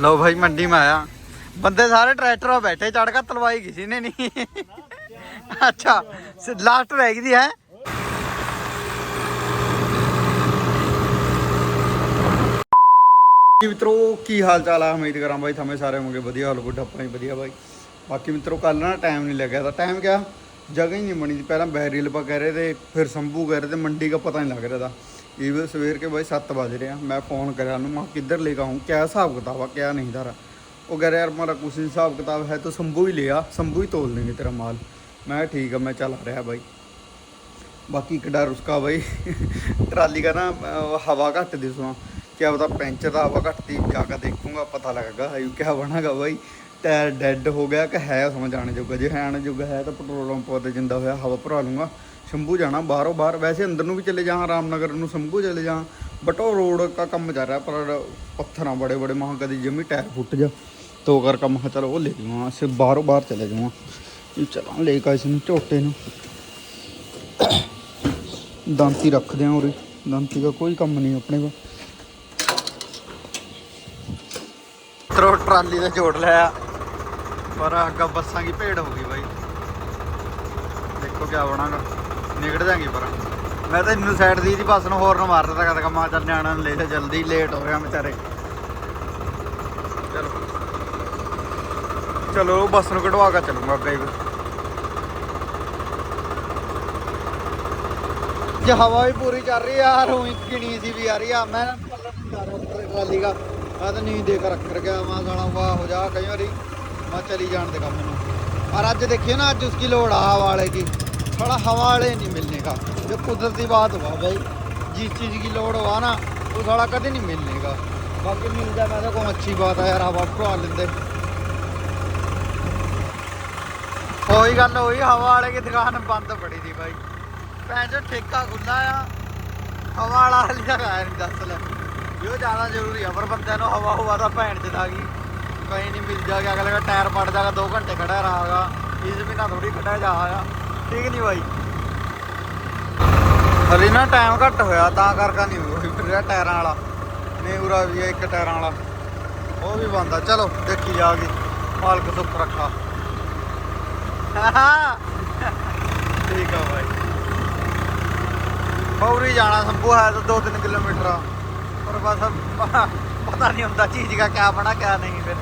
ਲੋ ਭਾਈ ਮੰਡੀ ਮੈਂ ਆਇਆ। ਬੰਦੇ ਸਾਰੇ ਟਰੈਕਟਰਾਂ ਬੈਠੇ ਚੜ ਕੇ ਤਲਵਾਈ ਕਿਸੇ ਨੇ ਨਹੀਂ ਅੱਛਾ ਲਾਸਟ ਰਹਿ ਗਈ ਹੈ। ਜੀ ਮਿੱਤਰੋ, ਕੀ ਹਾਲ ਚਾਲ ਆ? ਉਮੀਦ ਕਰਾਂ ਬਾਈ ਥਮੇ ਸਾਰੇ ਹੋਗੇ ਵਧੀਆ, ਹਾਲ ਗੁੱਡ ਆਪਣਾ ਹੀ ਵਧੀਆ ਬਾਈ। ਬਾਕੀ ਮਿੱਤਰੋ ਕੱਲ ਨਾ ਟਾਈਮ ਨਹੀਂ ਲੱਗਿਆ ਤਾਂ ਟਾਈਮ ਕਿਆ? ਜਗ੍ਹਾ ਹੀ ਨਹੀਂ ਬਣੀ। ਪਹਿਲਾਂ ਬੈਰੀਲ ਪਾ ਕਹਿ ਰਹੇ ਤੇ ਫਿਰ ਸੰਭੂ ਕਹਿ ਰਹੇ ਤੇ ਮੰਡੀ ਦਾ ਪਤਾ ਨਹੀਂ ਲੱਗ ਰਿਹਾ ਦਾ ਈਵਨ ਸਵੇਰ ਕੇ ਬਾਈ 7 ਵਜ ਰਿਹਾ ਮੈਂ ਫੋਨ ਕਰਿਆ ਉਹਨੂੰ ਮੈਂ ਕਿਹਾ, ਕਿੱਧਰ ਲੈ ਕੇ ਆਉਂ ਕਿਆ ਹਿਸਾਬ ਕਿਤਾਬ ਆ ਕਿਆ ਨਹੀਂ ਧਾਰਾ? ਉਹ ਕਹਿ ਰਿਹਾ ਯਾਰ ਮਾਰਾ ਕੁਛ ਨਹੀਂ ਹਿਸਾਬ ਕਿਤਾਬ ਹੈ ਤੋ ਸੰਭੂ ਹੀ ਲਿਆ ਸੰਭੂ ਹੀ ਤੋਲ ਲੈਂਗੇ ਤੇਰਾ ਮਾਲ। ਮੈਂ ਕਿਹਾ, ਠੀਕ ਆ ਮੈਂ ਚੱਲ ਰਿਹਾ ਬਾਈ। ਬਾਕੀ ਇੱਕ ਕਿਡਾ ਰੁਸਕਾ ਬਾਈ ਟਰਾਲੀ ਦਾ ਨਾ ਹਵਾ ਘੱਟ ਦੀ ਸੁਣਾ ਕਿਆ ਪਤਾ ਪੈਂਚਰ ਦਾ ਹਵਾ ਘੱਟ ਘੱਟਦੀ ਜਾ ਕੇ ਦੇਖੂੰਗਾ ਪਤਾ ਲੱਗੇਗਾ ਆਯੂ ਕਿਆ ਬਣਾਗਾ ਬਾਈ। ਟਾਇਰ ਡੈੱਡ ਹੋ ਗਿਆ ਕਿ ਹੈ ਸਮਝ ਆਣ ਜੋਗਾ। ਜੇ ਹੈ ਆਣ ਜੋਗਾ ਹੈ ਤਾਂ ਪੈਟਰੋਲ ਪੰਪ ਤੇ ਜਿੰਦਾ ਹੋਇਆ ਹਵਾ ਭਰਾ ਲੂੰਗਾ। ਸ਼ੰਭੂ ਜਾਣਾ, ਬਾਹਰੋਂ ਬਾਹਰ। ਵੈਸੇ ਅੰਦਰ ਨੂੰ ਵੀ ਚਲੇ ਜਾ ਰਾਮਨਗਰ ਨੂੰ ਸ਼ੰਭੂ ਚਲੇ ਜਾ ਬਟ ਉਹ ਰੋਡ ਦਾ ਕੰਮ ਚੱਲ ਰਿਹਾ, ਪਰ ਪੱਥਰਾਂ ਬੜੇ ਬੜੇ ਮਹਾਂ ਕਦੀ ਜਮੀ ਟਾਇਰ ਫੁੱਟ ਜਾ। ਤੋ ਕਰ ਕੰਮ ਚਲੋ ਉਹ ਲੈ ਜਾਵਾਂ ਅਸੀਂ ਬਾਹਰੋਂ ਬਾਹਰ ਚਲੇ ਜਾਵਾਂ। ਇਹ ਚਲਾਂ ਲੈ ਕੇ ਇਸ ਨੂੰ ਝੋਟੇ ਨੂੰ। ਦੰਤੀ ਰੱਖਦੇ ਆ ਉਰੇ, ਦੰਤੀ ਦਾ ਕੋਈ ਕੰਮ ਨਹੀਂ ਆਪਣੇ ਕੋਲ। ਤਰੋ ਟਰਾਲੀ ਦਾ ਜੋੜ ਲਿਆ। ਪਰ ਅੱਗਾ ਬੱਸਾਂ ਦੀ ਭੇੜ ਹੋ ਗਈ ਨਿਕੜ ਜਾਾਂਗੇ ਪਰ। ਮੈਂ ਤਾਂ ਇਹਨੂੰ ਸਾਈਡ ਦੀ ਦੀ ਬੱਸ ਨੂੰ ਹੋਰ ਨੂੰ ਮਾਰ ਦਿੱਤਾ ਕਦ ਕੰਮਾਂ ਚੱਲ ਨਿਆਣਾ ਨੂੰ ਲੈ ਜਲਦੀ ਲੇਟ ਹੋ ਗਿਆ ਵਿਚਾਰੇ। ਚਲੋ। ਬੱਸ ਨੂੰ ਕਢਵਾ ਕੇ ਚੱਲੂਗਾ ਅੱਗੇ ਜੇ ਹਵਾ ਵੀ ਪੂਰੀ ਚੱਲ ਰਹੀ ਆ ਰੋਈ ਕਿਣੀ ਸੀ ਵੀ ਆ ਰਹੀ ਆ ਮੈਂ ਪੱਲਣ ਟਰਾਲੀ ਦਾ ਮੈਂ ਤਾਂ ਨਹੀਂ ਦੇਖ ਰੱਖ ਗਿਆ ਮਾਂ ਸਾਲਾ ਵਾਹ, ਹੋ ਜਾ, ਕਈ ਵਾਰੀ ਮੈਂ ਚਲੀ ਜਾਣ ਦੇ ਕੰਮ ਨੂੰ। ਪਰ ਅੱਜ ਦੇਖਿਓ ਨਾ, ਅੱਜ ਉਸकी ਲੋੜ ਆ ਵਾਲੇ ਦੀ। थोड़ा ਹਵਾ ਵਾਲੇ ਨਹੀਂ मिलने का ਕੁਦਰਤੀ ਬਾਤ ਵਾ ਬਾਈ भाई ਚੀਜ਼ ਦੀ ਲੋੜ ਵਾ ਨਾ, ਉਹ ਸਾਲਾ ਕਦੇ ਨਹੀਂ नहीं ਬਾਕੀ ਮਿਲ बाकी मिल जाए मैं कोई अच्छी बात है यार हवा भरा लेंगे ਉਹੀ ਗੱਲ ਹੋਈ ਹਵਾ ਵਾਲੇ ਦੀ ਦੁਕਾਨ ਬੰਦ ਪੜੀ ਦੀ ਬਾਈ। ਪੈਸੇ ਠੇਕਾ ਖੁੱਲਾ ਆ। ਹਵਾ ਵਾਲਾ ਲਿਆ ਗਾਇਰ ਦੱਸ ਲੈ। ਜੋ ਜ਼ਿਆਦਾ ਜ਼ਰੂਰੀ ਆ, ਪਰ ਬੰਦਿਆਂ ਨੂੰ ਹਵਾ ਹਵਾ ਦਾ ਭੈਣ ਚ ਦਾ ਗਈ। ਕਹੀਂ ਨਹੀਂ ਮਿਲ ਜਾਗਾ, ਅਗਲੇ ਦਾ ਟਾਇਰ ਪੜ ਜਾਗਾ 2 ਘੰਟੇ ਖੜਾ ਰਹਾਗਾ। ਇਸ ਮਹੀਨਾ ਨਾ ਥੋੜੀ ਖੜਾ ਜਾ ਆ ਠੀਕ ਨਹੀਂ ਬਾਈ। ਹਲੇ ਨਾ ਟਾਈਮ ਘੱਟ ਹੋਇਆ, ਤਾਂ ਕਰਕੇ ਨਹੀਂ ਹੋਈ ਫਿਰ ਟਾਇਰਾਂ ਵਾਲਾ। ਨੇਉਰਾ ਵੀ ਇੱਕ ਟਾਇਰਾਂ ਵਾਲਾ। ਉਹ ਵੀ ਬੰਦਾ ਚਲੋ, ਦੇਖੀ ਜਾਗੀ। ਮਾਲਕ ਸੁੱਖ ਰੱਖਾ। ਠੀਕ ਆ ਬਾਈ। ਪੌੜੀ ਜਾਣਾ ਸੰਭੂ, ਹੈ ਤਾਂ 2-3 ਕਿਲੋਮੀਟਰ ਆ। ਪਰ ਬਸ, ਪਤਾ ਨਹੀਂ ਹੁੰਦਾ ਚੀਜ਼ ਦਾ ਕਿਆ ਬਣਾ, ਕਿਆ ਨਹੀਂ ਫਿਰ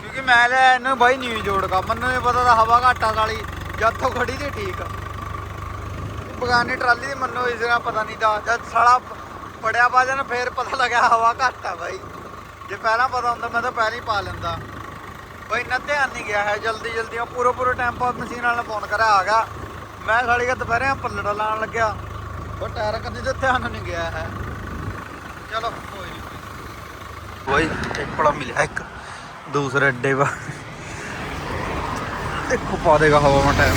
ਕਿਉਂਕਿ ਮੈਂ ਲੈ ਇਹਨੂੰ ਬਾਈ ਨਹੀਂ ਜੋੜਗਾ ਮੈਨੂੰ ਨਹੀਂ ਪਤਾ ਤਾਂ ਹਵਾ ਘਾਟਾ ਵਾਲੀ ਜਦ ਖੜੀ ਤੇ ਠੀਕ। ਆ ਬਗਾਨੀ ਟਰਾਲੀ ਦੀ ਮੈਨੂੰ ਇਸ ਤਰ੍ਹਾਂ ਪਤਾ ਨਹੀਂ ਤਾਂ, ਜਦ ਸਾਲਾ ਪੜਿਆ ਪਾ ਜਾਣ, ਫੇਰ ਪਤਾ ਲੱਗਿਆ ਹਵਾ ਘੱਟ ਆ ਬਾਈ। ਜੇ ਪਹਿਲਾਂ ਪਤਾ ਹੁੰਦਾ, ਮੈਂ ਤਾਂ ਪਹਿਲਾਂ ਹੀ ਪਾ ਲੈਂਦਾ। ਬਾਈ ਇੰਨਾ ਧਿਆਨ ਨਹੀਂ ਗਿਆ ਹੈ, ਜਲਦੀ ਜਲਦੀ ਆ ਪੂਰਾ ਪੂਰਾ ਟਾਈਮ ਪਾ ਮਸ਼ੀਨ ਵਾਲਾ ਫੋਨ ਕਰਿਆ, ਆ ਗਿਆ। ਮੈਂ ਸਾਲੀ ਦਾ ਦੁਪਹਿਰੇ ਆ ਪੱਲੜਾ ਲਾਉਣ ਲੱਗਿਆ। ਉਹ ਟਾਇਰ ਕੰਨੀ ਤੇ ਧਿਆਨ ਨਹੀਂ ਗਿਆ ਹੈ। ਚਲੋ, ਕੋਈ ਨਹੀਂ ਬਾਈ, ਇੱਕ ਪੜਾ ਮਿਲਿਆ, ਇੱਕ। ਦੂਸਰੇ ਅੱਡੇ ਵਾ ਦੇਖੋ ਪਾ ਦੇਗਾ ਹਵਾ ਮਾ ਟਾਇਰ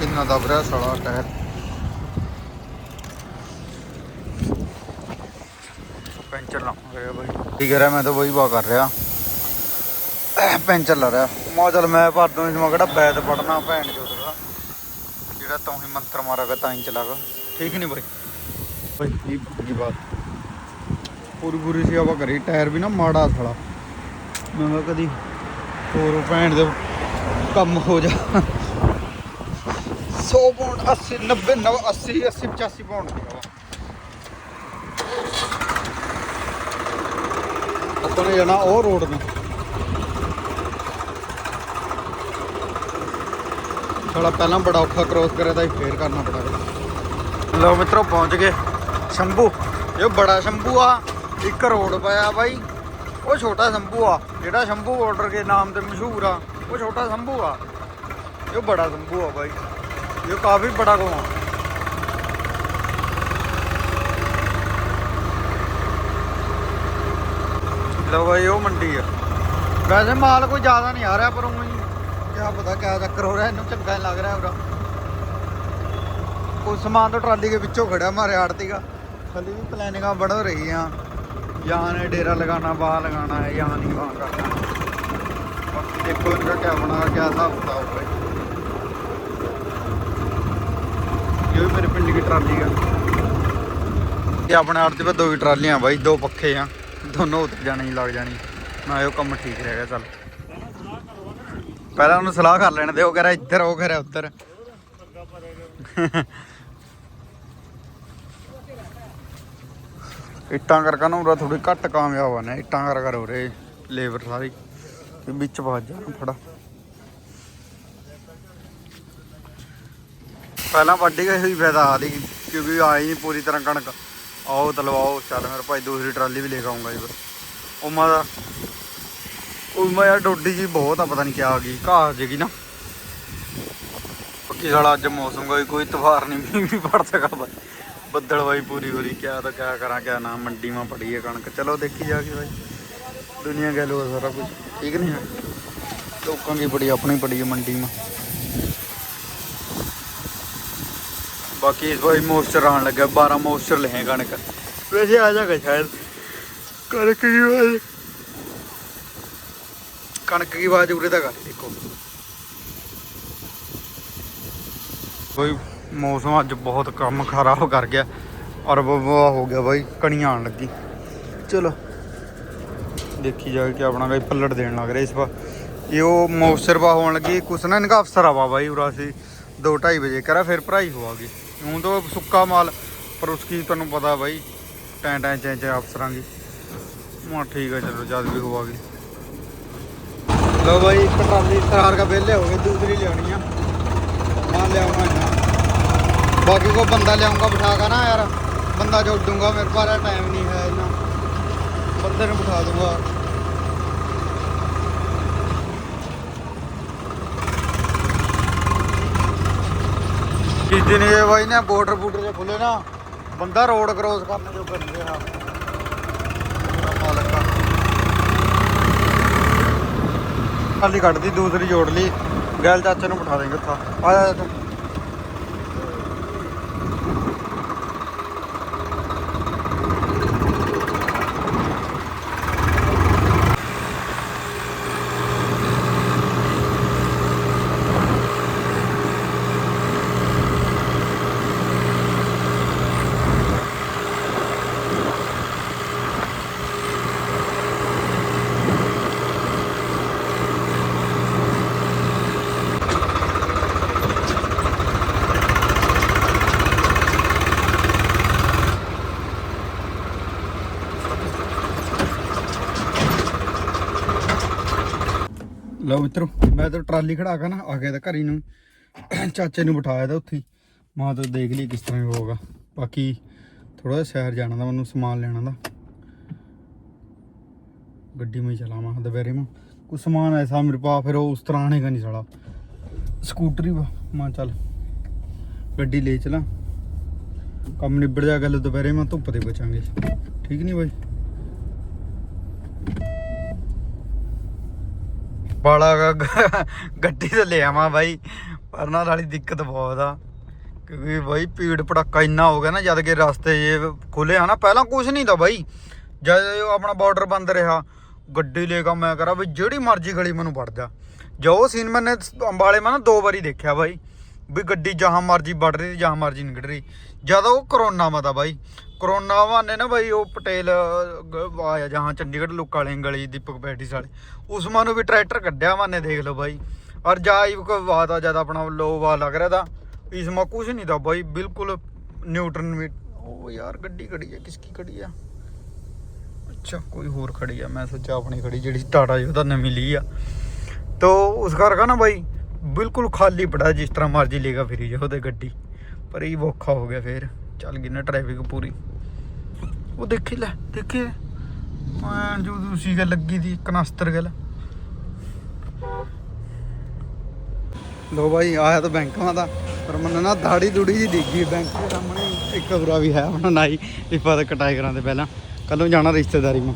ਕਿੰਨਾ ਦਬ ਰਿਹਾ ਸਾਲਾ ਟਾਇਰ ਪੈਂਚਰ ਲਾਉਂਗਾ ਬਾਈ ਠੀਕ ਹੈ ਮੈਂ ਤਾਂ ਬਾਈ ਵਾ ਕਰ ਰਿਹਾ ਪੈਂਚਰ ਲਾ ਰਿਹਾ ਮਾ ਚੱਲ ਮੈਂ ਭਰ ਦੂੰ ਇਸ ਮਾ ਕਿਹੜਾ ਬੈਦ ਪੜਨਾ ਭੈਣ ਚੋਦ ਦਾ ਜਿਹੜਾ ਤੂੰ ਹੀ ਮੰਤਰ ਮਾਰਾਗਾ, ਤਾਂ ਹੀ ਚਲਾਗਾ। ਠੀਕ ਨਹੀਂ ਬਾਈ? ਬਾਈ ਇਹ ਕੀ ਬਾਤ। ਪੂਰੀ ਪੂਰੀ ਸੀ ਹਵਾ ਕਰੀ ਟਾਇਰ ਵੀ ਨਾ ਮਾੜਾ ਸਾਲਾ ਮੈਂ ਕਿਹਾ ਕਦੀ ਹੋਰ ਭੈਣ ਦੇ ਕੰਮ ਹੋ ਜਾ 100 ਪਾਉਂਡ 80 90 90 80 80 85 ਪਾਉਂਡ ਦੀ ਹਵਾ ਆਪਾਂ ਨੇ ਜਾਣਾ ਉਹ ਰੋਡ ਨੂੰ ਸਾਲਾ ਪਹਿਲਾਂ ਬੜਾ ਔਖਾ ਕ੍ਰੋਸ ਕਰਿਆ ਤਾਂ ਫੇਰ ਕਰਨਾ ਪੜਾ ਲਓ ਮਿੱਤਰੋ ਪਹੁੰਚ ਗਏ ਸ਼ੰਭੂ ਇਹ ਬੜਾ ਸ਼ੰਭੂ ਆ ਇੱਕ ਰੋਡ ਪਿਆ ਬਾਈ। ਉਹ ਛੋਟਾ ਸ਼ੰਭੂ ਆ। ਜਿਹੜਾ ਸ਼ੰਭੂ ਬਾਰਡਰ ਦੇ ਨਾਮ ਤੇ ਮਸ਼ਹੂਰ ਆ, ਉਹ ਛੋਟਾ ਸ਼ੰਭੂ ਆ। ਇਹ ਬੜਾ ਸ਼ੰਭੂ ਆ ਬਾਈ। ਇਹ ਕਾਫੀ ਬੜਾ ਗੋ ਆ। ਲਓ ਬਾਈ, ਉਹ ਮੰਡੀ ਆ। ਵੈਸੇ ਮਾਲ ਕੋਈ ਜ਼ਿਆਦਾ ਨਹੀਂ ਆ ਰਿਹਾ ਪਰ ਉਹ ਕਿਆ ਪਤਾ ਕਿਆ ਚੱਕਰ ਹੋ ਰਿਹਾ, ਇਹਨੂੰ ਚੰਗਾ ਨਹੀਂ ਲੱਗ ਰਿਹਾ ਉਹਦਾ। ਕੋਈ ਸਮਾਨ ਤਾਂ ਟਰਾਲੀ ਦੇ ਵਿੱਚੋਂ ਖੜਿਆ ਮਾਰੇ ਆੜਤੀਗਾ ਖਾਲੀ ਵੀ ਪਲੈਨਿੰਗਾਂ ਬਣ ਰਹੀਆਂ ਜਾਂ ਨੇ ਡੇਰਾ ਲਗਾਣਾ ਬਾਹ ਲਗਾਣਾ ਹੈ ਜਾਂ ਨਹੀਂ ਬਾਹ ਕਰਨਾ ਬਾਕੀ ਦੇਖੋ ਇਹਨਾਂ ਕਿਆ ਬਣਾ ਕਿਆ ਹਿਸਾਬ ਕਿਤਾਬ ਹੋਵੇ ये भी मेरे पिंड की ट्राली है ये अपने आड़ती पे दो ही ट्रालियां भाई दो पक्खे हैं दोनों उतर जाने ही लग जानी ਨਾ ਇਹ ਕੰਮ ਠੀਕ ਰਹੇਗਾ ਚੱਲ ਪਹਿਲਾਂ ਉਹਨੂੰ ਸਲਾਹ ਕਰ ਲੈਣ ਦੇ ਉਹ ਕਹਰਾ ਇੱਧਰ ਉਹ ਕਹਰਾ ਉੱਧਰ ਇੱਟਾਂ ਕਰਕੇ ਨਾ ਉਰਾ ਥੋੜੀ ਘੱਟ ਕਾਮਯਾਬ ਆ ਨੇ, ਇੱਟਾਂ ਕਰ ਕਰ ਉਰੇ ਲੇਬਰ ਸਾਰੀ। ਤੇ ਵਿੱਚ ਵੱਜ ਜਾ ਫੜਾ ਪਹਿਲਾਂ ਵੱਢੀ ਗਈ ਹੋਈ ਫਾਇਦਾ ਆ ਦੀ, ਕਿਉਂਕਿ ਆਈ ਨਹੀਂ ਪੂਰੀ ਤਰ੍ਹਾਂ ਕਣਕ। ਆਓ ਤਲਵਾਓ ਚੱਲ ਮੇਰੇ ਭਾਈ ਦੂਸਰੀ ਟਰਾਲੀ ਵੀ ਲੈ ਕੇ ਆਉਂਗਾ ਜੀ ਉਮਾ ਦਾ, ਉਮਾ ਯਾਰ ਡੋਡੀ ਜੀ ਬਹੁਤ ਆ, ਪਤਾ ਨਹੀਂ ਕਿਆ ਆ ਗਈ, ਘਾਹ ਜੇਗੀ ਨਾ। ਪੱਕੀ ਸਾਲਾ ਅੱਜ ਮੌਸਮ ਕੋਈ ਕੋਈ ਤਵਾਰ ਨਹੀਂ ਮੀਂਹ ਵੀ ਪੜ ਸਕਾ ਬਾਈ ਬੱਦਲ ਬਾਈ ਪੂਰੀ ਪੂਰੀ ਕਿਆ ਤਾਂ ਕਿਆ ਕਰਾਂ, ਕਿਆ ਨਾ ਮੰਡੀ ਮਾ ਪੜੀ ਹੈ ਕਣਕ। ਚਲੋ ਦੇਖੀ ਜਾ ਕੇ ਬਾਈ। ਦੁਨੀਆ ਕਹਿ ਲੋ ਸਾਰਾ ਕੁਝ ਠੀਕ ਨਹੀਂ ਹੈ? ਲੋਕਾਂ ਦੀ ਬੜੀ, ਆਪਣੀ ਬੜੀ ਹੈ ਮੰਡੀ ਮਾ ਬਾਕੀ ਇਸ ਵਾਰੀ ਮੋਇਸਚਰ ਆਉਣ ਲੱਗਾ 12 ਮੋਇਸਚਰ ਲਏ ਕਣਕ। ਵੈਸੇ ਆ ਜਾਗਾ ਸ਼ਾਇਦ। ਕਣਕ ਦੀ ਆਵਾਜ਼ ਕਣਕ ਦੀ ਆਵਾਜ਼ ਉਰੇ ਤੱਕ ਆ ਰਹੀ ਦੇਖੋ ਮੌਸਮ ਅੱਜ ਬਹੁਤ ਕੰਮ ਖਰਾਬ ਕਰ ਗਿਆ। ਔਰ ਬਵਾ ਹੋ ਗਿਆ ਬਾਈ, ਕਣੀਆਂ ਆਉਣ ਲੱਗੀ। ਚਲੋ। ਦੇਖੀ ਜਾਵੇ ਕਿ ਆਪਣਾ ਕੋਈ ਪੱਲੜ ਦੇਣ ਲੱਗ ਰਿਹਾ ਇਸ ਵਾਰ। ਇਹ ਉਹ ਮੌਸਚਰ ਵਾ ਹੋਣ ਲੱਗੀ। ਕੁਛ ਨਾ ਇਨਕਾ ਅਫਸਰ ਆਵਾ ਬਾਈ ਉਰਾ ਸੀ। 2:30 ਵਜੇ ਕਰਾ, ਫਿਰ ਭਰਾਈ ਹੋਵਾਗੀ। ਹੁਣ ਤਾਂ ਸੁੱਕਾ ਮਾਲ, ਪਰ ਉਸਕੀ ਤੁਹਾਨੂੰ ਪਤਾ ਬਾਈ, ਟੈਂ ਟੈਂ ਚੈਂ ਚੈਂ ਅਫਸਰਾਂ ਦੀ ਮਾ ਠੀਕ ਹੈ ਚਲੋ ਜਦ ਵੀ ਹੋਵਾਗੀ। ਲੋ ਬਾਈ, ਇੱਕ ਟਰਾਲੀ ਤਿਆਰ ਕਾ ਵਿਹਲੇ ਹੋ ਗਏ, ਦੂਸਰੀ ਲਿਆਉਣੀ ਆ। ਮਾਂ ਲਿਆਉਣਾ। ਬਾਕੀ ਕੋ ਬੰਦਾ ਲਿਆਉਂਗਾ ਬਿਠਾ ਕੇ ਨਾ ਯਾਰ। ਬੰਦਾ ਜੋੜ ਦੂੰਗਾ ਮੇਰੇ ਕੋਲ ਟਾਈਮ ਨਹੀਂ ਹੈ ਇੰਨਾ। ਬੰਦੇ ਨੂੰ ਬਿਠਾ ਦੂੰਗਾ। ਜਿਸ ਦਿਨ ਇਹ ਬਾਈ ਨੇ ਬੋਰਡਰ ਬੂਟਰ ਜੇ ਖੁੱਲੇ ਨਾ, ਬੰਦਾ ਰੋਡ ਕ੍ਰੋਸ ਕਰਨ ਜੋ ਕਰ ਆ ਖਾਲੀ ਕੱਢਦੀ ਦੂਸਰੀ ਜੋੜ ਲਈ। ਗੈਲ ਚਾਚੇ ਨੂੰ ਬਿਠਾ ਦੇਂਗੇ ਉੱਥਾ। ਆ ਜਾ ਤੂੰ ਲਓ ਮਿੱਤਰੋ, ਮੈਂ ਤਾਂ ਟਰਾਲੀ ਖੜਾ ਕੇ ਨਾ ਆ ਗਿਆ ਤਾਂ ਘਰੀ ਨੂੰ ਚਾਚੇ ਨੂੰ ਬਿਠਾਇਆ ਤਾਂ ਉੱਥੇ ਹੀ। ਮਾਂ ਤਾਂ ਦੇਖ ਲਈ ਕਿਸ ਤਰ੍ਹਾਂ ਹੋਊਗਾ ਬਾਕੀ ਥੋੜਾ ਜਿਹਾ ਸ਼ਹਿਰ ਜਾਣਾ ਦਾ, ਮੈਨੂੰ ਸਮਾਨ ਲੈਣਾ ਦਾ। ਗੱਡੀ ਮੈਂ ਚਲਾਵਾਂ ਦੁਪਹਿਰੇ ਮੈਂ। ਕੁਝ ਸਮਾਨ ਐਸਾ ਮੇਰੇ ਪਾ, ਫਿਰ ਉਹ ਉਸ ਤਰ੍ਹਾਂ ਆਣੇਗਾ ਨਹੀਂ ਸਾਲਾ। ਸਕੂਟਰੀ ਵਾ। ਮਾਂ ਚੱਲ ਗੱਡੀ ਲੈ ਚਲਾ। ਕੰਮ ਨਿਬੜ ਜਾ ਗੱਲ ਦੁਪਹਿਰੇ, ਮੈਂ ਧੁੱਪ ਤੇ ਬਚਾਂਗੇ। ਠੀਕ ਨਹੀਂ ਬਾਈ? ਬਾਲਾ ਗੱਡੀ ਤੇ ਲੈ ਆਵਾਂ ਬਾਈ। ਪਰ ਨਾਲ ਵਾਲੀ ਦਿੱਕਤ ਬਹੁਤ ਆ। ਕਿਉਂਕਿ ਬਾਈ ਭੀੜ ਭੜੱਕਾ ਇੰਨਾ ਹੋ ਗਿਆ ਨਾ, ਜਦ ਕਿ ਰਸਤੇ ਜੇ ਖੁੱਲੇ ਆ ਨਾ, ਪਹਿਲਾਂ ਕੁਝ ਨਹੀਂ ਤਾਂ ਬਾਈ। ਜਦ ਆਪਣਾ ਬਾਰਡਰ ਬੰਦ ਰਿਹਾ, ਗੱਡੀ ਲੈ ਕੇ ਮੈਂ ਕਰਾਂ ਵੀ ਜਿਹੜੀ ਮਰਜ਼ੀ ਗਲੀ ਮੈਨੂੰ ਵੜ ਜਾ। ਜੋ ਸੀਨ ਮੈਨੇ ਅੰਬਾਲੇ ਮੈਂ ਨਾ ਦੋ ਵਾਰੀ ਦੇਖਿਆ ਬਾਈ। ਵੀ ਗੱਡੀ ਜਹਾਂ ਮਰਜ਼ੀ ਵੜ ਰਹੀ, ਜਹਾਂ ਮਰਜ਼ੀ ਨਿਕਲ ਰਹੀ। ਜਦ ਉਹ ਕਰੋਨਾ ਮਾ ਤਾਂ ਬਾਈ, ਕਰੋਨਾ ਵਾਨੇ ਨਾ ਬਾਈ, ਉਹ ਪਟੇਲ ਗ- ਆਇਆ ਜਹਾਂ ਚੰਡੀਗੜ੍ਹ ਲੁੱਕ ਵਾਲੇ ਗਲੀ ਦੀਪਕ ਪੈਟਿਸ ਵਾਲੇ। ਉਸ ਮਾਂ ਨੂੰ ਵੀ ਟਰੈਕਟਰ ਕੱਢਿਆ ਮਾਨੇ ਦੇਖ ਲਓ ਬਾਈ। ਔਰ ਜਾਈ ਕੋ ਵਾਦਾ ਜਦ ਆਪਣਾ ਲੋ ਵਾ ਲੱਗ ਰਿਹਾ ਦਾ ਇਸ ਮਾ ਕੁਝ ਨਹੀਂ ਦਾ ਬਾਈ, ਬਿਲਕੁਲ ਨਿਊਟਰਨ ਵੀ ਉਹ ਯਾਰ ਗੱਡੀ ਖੜੀ ਹੈ ਕਿਸ ਕੀ ਖੜੀ ਆ? ਅੱਛਾ, ਕੋਈ ਹੋਰ ਖੜੀ ਆ, ਮੈਂ ਸੋਚਿਆ ਆਪਣੀ ਖੜੀ ਜਿਹੜੀ ਟਾਟਾ ਜੀ ਉਹਦਾ ਨਵੀਂ ਲਈ ਆ। ਤੋ ਉਸ ਕਰਕੇ ਨਾ ਬਾਈ ਬਿਲਕੁਲ ਖਾਲੀ ਪੜਾ, ਜਿਸ ਤਰ੍ਹਾਂ ਮਰਜ਼ੀ ਲੇਗਾ ਫਿਰੀ ਜਾ ਤੇ ਗੱਡੀ। ਪਰ ਇਹ ਔਖਾ ਹੋ ਗਿਆ ਫੇਰ। ਚੱਲ ਗਈ ਨਾ ਟ੍ਰੈਫਿਕ ਪੂਰੀ। ਉਹ ਦੇਖੀ ਲੈ, ਦੇਖੀ। ਮੈਂ ਜੋ ਦੂਸਰੀ ਗੱਲ ਲੱਗੀ ਦੀ, ਕਨਸਤਰ ਗੱਲ। ਲੋ ਬਾਈ ਆਇਆ ਤਾਂ ਬੈਂਕਾਂ ਦਾ। ਪਰ ਮੈਨੂੰ ਨਾ ਦਾੜੀ ਦੂੜੀ ਜੀ ਡਿੱਗੀ ਬੈਂਕ ਦੇ ਸਾਹਮਣੇ। ਇੱਕ ਬੁਰਾ ਵੀ ਹੈ ਆਪਣਾ ਨਾਈ ਲਿਫਾ ਤੇ ਕਟਾਈ ਕਰਾਂ ਤੇ ਪਹਿਲਾਂ। ਕੱਲ ਜਾਣਾ ਰਿਸ਼ਤੇਦਾਰੀ ਮਾ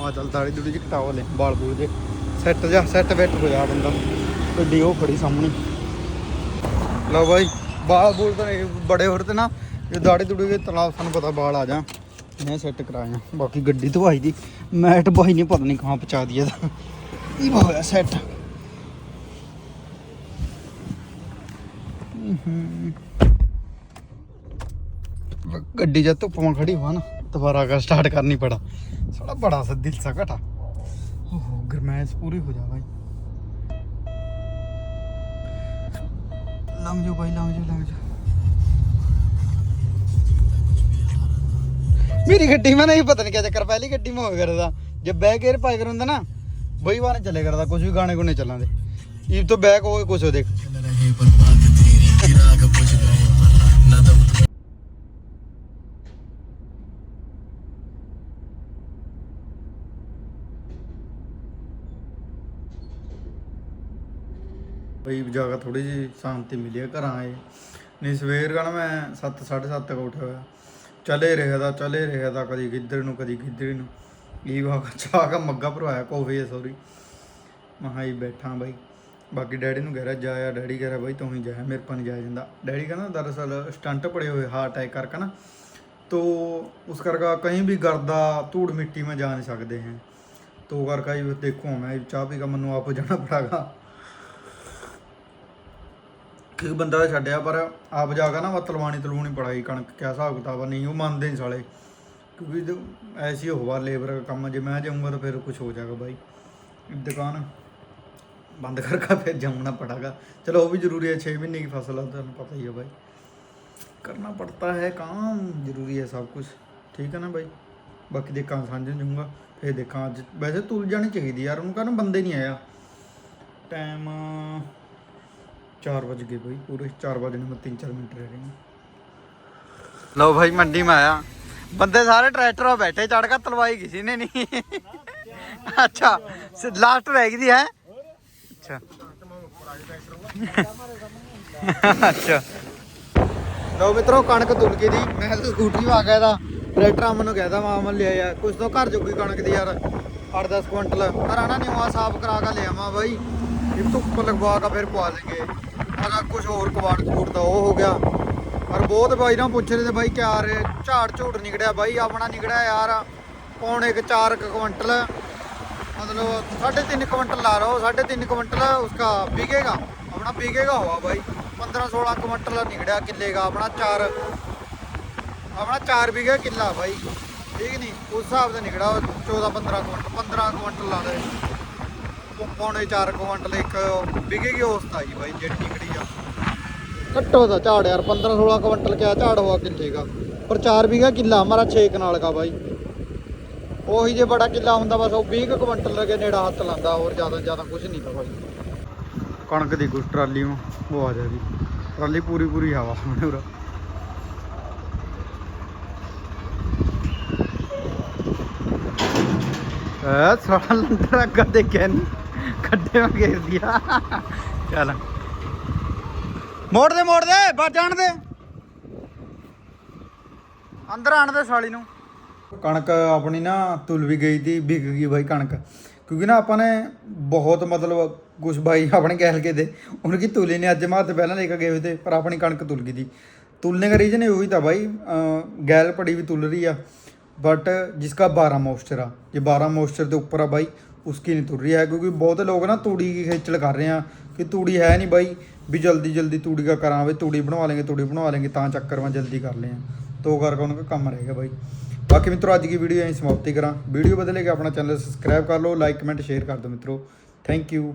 ਆ ਚੱਲ ਦਾੜੀ ਦੂੜੀ ਜੀ ਕਟਾਓ ਲੈ ਬਾਲ ਬੂਲ ਜੇ। ਸੈੱਟ ਜਾ ਸੈੱਟ ਬੈਠ ਹੋ ਜਾ ਬੰਦਾ। ਗੱਡੀ ਉਹ ਖੜੀ ਸਾਹਮਣੇ। ਲਓ ਬਾਈ, ਬਾਲ ਬੂਲ ਤਾਂ ਬੜੇ ਹੋਰ ਤੇ ਨਾ, ਜੇ ਦਾੜੇ ਦੁੜੇ ਦੇ ਤਲਾਬ ਸਾਨੂੰ ਪਤਾ ਬਾਲ ਆ ਜਾ ਮੈਂ ਸੈੱਟ ਕਰਾਇਆ ਬਾਕੀ ਗੱਡੀ ਧਵਾਈ ਦੀ। ਮੈਟ ਬਾਈ ਨੇ ਪਤਾ ਨਹੀਂ ਕਹਾਂ ਪਚਾ ਦਿਆ ਤਾਂ ਇਹ ਹੋਇਆ ਸੈੱਟ ਗੱਡੀ ਜਦ ਧੁੱਪ ਖੜੀ ਹੋਆ ਨਾ, ਦੁਬਾਰਾ ਕਰ ਸਟਾਰਟ ਕਰਨੀ ਪੜਾ। ਥੋੜਾ ਬੜਾ ਸਾ ਦਿਲ ਸਾ ਘਟਾ। ਓਹੋ, ਗਰਮੈਸ਼ ਪੂਰੀ ਹੋ ਜਾ ਭਾਈ ਮੇਰੀ ਗੱਡੀ ਮੈਂ ਨਹੀਂ ਪਤਾ ਨਹੀਂ ਕਿਆ ਚੱਕਰ ਪਹਿਲੀ ਗੱਡੀ ਮੈਂ ਹੋਇਆ ਕਰਦਾ। ਜੇ ਬੈਕ ਕੇ ਪਾਈ ਕਰੁੰਦਾ ਨਾ ਬਈ ਵਾਰ ਚੱਲੇ ਕਰਦਾ ਕੁਝ ਵੀ ਗਾਣੇ ਗੁਣੇ ਚੱਲਾਂਦੇ ਇਹ ਤੋਂ ਬੈਕ ਕੇ ਕੁਝ ਦੇਖ। ਚੱਲ ਰਹੇ ਪਰ ਬਈ ਜਗ੍ਹਾ ਥੋੜੀ ਜਿਹੀ ਸ਼ਾਂਤੀ ਮਿਲੀ ਆ ਘਰਾਂ ਆਏ ਨਹੀਂ ਸਵੇਰ ਕਾ ਨਾ ਮੈਂ 7 7:30 ਤੱਕ ਉੱਠਿਆ ਹੋਇਆ ਚਲੇ ਰਿਹਾ ਦਾ ਚਲੇ ਰਿਹਾ ਦਾ ਕਦੀ ਕਿੱਧਰ ਨੂੰ ਕਦੀ ਕਿੱਧਰ ਨੂੰ ਇਹ ਵਾ ਚਾਹ ਦਾ ਮੱਗਾ ਭਰਵਾਇਆ ਕੋਫੀ ਹੈ ਸੌਰੀ ਮਹਾ ਹੀ ਬੈਠਾ ਬਾਈ ਬਾਕੀ ਡੈਡੀ ਨੂੰ ਕਹਿ ਰਿਹਾ ਜਾਇਆ ਡੈਡੀ ਕਹਿ ਰਿਹਾ ਬਾਈ ਤੂੰ ਹੀ ਜਾਇਆ ਮੇਰੇ ਪਾ ਨਹੀਂ ਜਾਇਆ ਜਾਂਦਾ ਡੈਡੀ ਕਹਿੰਦਾ ਦਰਅਸਲ ਸਟੰਟ ਪੜੇ ਹੋਏ ਹਾਰਟ ਅਟੈਕ ਕਰਕੇ ਨਾ तो उस करके कहीं भी गर्दा धूड़ मिट्टी में जा नहीं सकते हैं तो करके ही देखो मैं चाह पी का मनु आप जाना पड़ेगा ਇੱਕ ਬੰਦਾ ਛੱਡਿਆ ਪਰ ਆਪ ਜਾ ਕੇ ਨਾ ਵਾ ਤਲਵਾਣੀ ਤਲਵੂਣੀ ਪੜਾਈ ਕਣਕ ਕਿਆ ਹਿਸਾਬ ਕਿਤਾਬ ਆ, ਨਹੀਂ ਉਹ ਮੰਨਦੇ ਨਹੀਂ ਸਾਲੇ। ਕਿਉਂਕਿ ਜੋ ਐਸੀ ਹੋਵਾ ਲੇਬਰ ਕੰਮ ਜੇ ਮੈਂ ਜਾਊਂਗਾ ਤਾਂ ਫਿਰ ਕੁਝ ਹੋ ਜਾਏਗਾ ਬਾਈ। ਦੁਕਾਨ ਬੰਦ ਕਰਕੇ ਫਿਰ ਜਾਉਣਾ ਪੜਾਗਾ। ਚਲੋ ਉਹ ਵੀ ਜ਼ਰੂਰੀ ਹੈ 6 ਮਹੀਨੇ ਦੀ ਫਸਲ ਆ ਤੁਹਾਨੂੰ ਪਤਾ ਹੀ ਹੈ ਬਾਈ। ਕਰਨਾ ਪੜਤਾ ਹੈ ਕੰਮ ਜ਼ਰੂਰੀ ਹੈ ਸਭ ਕੁਝ ਠੀਕ ਹੈ ਨਾ ਬਾਈ? ਬਾਕੀ ਦੇਖਾਂ ਸਾਂਝ ਜਾਊਂਗਾ ਫਿਰ ਦੇਖਾਂ। ਅੱਜ ਵੈਸੇ ਤੁਲ ਜਾਣੀ ਚਾਹੀਦੀ ਯਾਰ ਉਹਨੂੰ ਕਹਿੰਦਾ ਬੰਦੇ ਨਹੀਂ ਆਇਆ। ਟਾਈਮ 4 ਵਜ ਗਏ ਬਈ, ਪੂਰੇ 4 ਵਜੇ ਨੂੰ 3-4 ਮਿੰਟ ਰਹਿ ਗਏ ਲਓ ਭਾਈ ਮੰਡੀ ਮੈਂ ਆਇਆ। ਬੰਦੇ ਸਾਰੇ ਟਰੈਕਟਰਾਂ ਬੈਠੇ ਚੜ ਕੇ ਤਲਵਾਈ ਕਿਸੇ ਨੇ ਨਹੀਂ ਅੱਛਾ, ਲਾਸਟ ਰਹਿ ਗਈ ਹੈ। ਅੱਛਾ। ਅੱਛਾ। ਲਓ ਮਿੱਤਰੋ, ਕਣਕ ਤੁਲ ਗਈ ਦੀ। ਮੈਂ ਤਾਂ ਸਕੂਟਰੀ ਵਾ ਗਿਆ ਦਾ ਟਰੈਕਟਰ ਆ ਮੈਨੂੰ ਕਹਿੰਦਾ ਮਾਂ ਮਨ ਲਿਆ ਯਾਰ ਕੁਛ ਤਾਂ ਘਰ ਜੋਗੀ ਕਣਕ ਦੀ ਯਾਰ 8-10 ਕੁਇੰਟਲ। ਪਰ ਆਣਾ ਨਹੀਂ ਆ ਸਾਫ਼ ਕਰਾ ਕੇ ਲਿਆਵਾਂ ਬਾਈ। फिर धुप लगवा के फिर पवा लेंगे अगर कुछ और कबाड़ कबूड़ था वो हो गया और बहुत भाई ना पूछ रहे थे भाई क्या रेट झाड़ झूड़ निकड़ा भाई अपना निकड़ा यार पौने के चार क्विंटल मतलब साढ़े तीन क्विंटल ला रहा हो साढ़े तीन क्विंटल उसका बिकेगा अपना बिकेगा हुआ भाई पंद्रह सोलह क्विंटल निकड़ा किले का अपना चार अपना चार बीघे किला भाई ठीक नहीं उस हिसाब से निकड़ा चौदह पंद्रह क्विंटल पंद्रह क्विंटल ला दे ਪੌਣੇ 4 ਕੁਇੰਟਲ ਇੱਕ ਵਿਕੇਗੀ ਉਸ ਤਾਂ ਬਾਈ ਜੱਟੀ ਕੜੀ ਆ। ਘੱਟੋ ਦਾ ਝਾੜ ਯਾਰ 15 16 ਕੁਇੰਟਲ ਕਿਆ ਝਾੜ ਹੋਆ ਕਿੱਲੇ ਦਾ। ਪਰ 4 ਵੀਗਾ ਕਿੱਲਾ ਹਮਾਰਾ 6 ਕਨਾਲ ਦਾ ਬਾਈ। ਉਹੀ ਜੇ ਬੜਾ ਕਿੱਲਾ ਹੁੰਦਾ ਬਸ ਉਹ 20 ਕੁਇੰਟਲ ਦੇ ਨੇੜਾ ਹੱਥ ਲਾਂਦਾ ਹੋਰ ਜ਼ਿਆਦਾ ਜ਼ਿਆਦਾ ਕੁਝ ਨਹੀਂ ਤਾਂ ਬਾਈ। ਕਣਕ ਦੀ ਕੁਛ ਟਰਾਲੀ ਨੂੰ ਉਹ ਆ ਜਾਦੀ ਟਰਾਲੀ ਪੂਰੀ ਪੂਰੀ ਹਵਾ ਸਾਹਮਣੇ ਉਰਾ। ਐ ਸਾਲਾ ਲੰਦਰ ਅੱਗਾ ਦੇਖਿਆ ਖੱਡੇ ਵਿੱਚ ਘੇਰ ਦਿਆ ਚੱਲ। ਮੋੜ ਦੇ ਮੋੜ ਦੇ ਬਸ ਜਾਣ ਦੇ। ਅੰਦਰ ਆਣ ਦੇ ਸਾਲੀ ਨੂੰ। ਕਣਕ ਆਪਣੀ ਨਾ ਤੁਲ ਵੀ ਗਈ ਤੀ ਵਿਕ ਗਈ ਬਾਈ ਕਣਕ। ਕਿਉਂਕਿ ਨਾ ਆਪਾਂ ਨੇ ਬਹੁਤ ਮਤਲਬ ਕੁਛ ਬਾਈ ਆਪਣੇ ਗੈਲ ਕੇ ਦੇ। ਉਹਨਾਂ ਕੀ ਤੁਲੀ ਨੇ ਅੱਜ ਮਾਹ ਤੇ ਪਹਿਲਾਂ ਲੈ ਕੇ ਗਏ ਹੋਏ ਤੇ, ਪਰ ਆਪਣੀ ਕਣਕ ਤੁਲ ਗਈ ਤੀ ਤੁਲਨੇ ਦਾ ਰੀਜਨ ਇਹ ਹੋਈ ਤਾਂ ਬਾਈ, ਅਹ, ਗੈਲ ਪੜੀ ਵੀ ਤੁਲ ਰਹੀ ਆ। ਬਟ ਜਿਸਕਾ 12 ਮੋਇਸਚਰ ਆ, ਜੇ 12 ਮੋਇਸਚਰ ਦੇ ਉੱਪਰ ਆ ਬਾਈ ਉਸਕੀ ਨਹੀਂ ਤੁਰ ਰਹੀ ਹੈ, ਕਿਉਂਕਿ ਬਹੁਤੇ ਲੋਕ ਨਾ ਤੂੜੀ ਕੀ ਖੇਚਲ ਕਰ ਰਹੇ ਆ ਕਿ ਤੂੜੀ ਹੈ ਨਹੀਂ ਬਾਈ, ਵੀ ਜਲਦੀ ਜਲਦੀ ਤੂੜੀ ਦਾ ਕਰਾਂ ਵੀ ਤੂੜੀ ਬਣਵਾ ਲੇਂਗੇ, ਤੂੜੀ ਬਣਵਾ ਲੇਂਗੇ, ਤਾਂ ਚੱਕਰ ਮੈਂ ਜਲਦੀ ਕਰ ਲਿਆ ਤੋ ਕਰਕੇ ਉਹਨਾਂ ਦਾ ਕੰਮ ਰਹਿ ਗਿਆ ਬਾਈ। ਬਾਕੀ ਮਿੱਤਰੋ, ਅੱਜ ਦੀ ਵੀਡੀਓ ਐਂ ਸਮਾਪਤੀ ਕਰਾਂ। ਵੀਡੀਓ ਬਦਲੇਗਾ ਆਪਣਾ ਚੈਨਲ ਸਬਸਕ੍ਰਾਈਬ ਕਰ ਲਓ ਲਾਈਕ ਕਮੈਂਟ ਸ਼ੇਅਰ ਕਰ ਦਿਓ ਮਿੱਤਰੋ। Thank you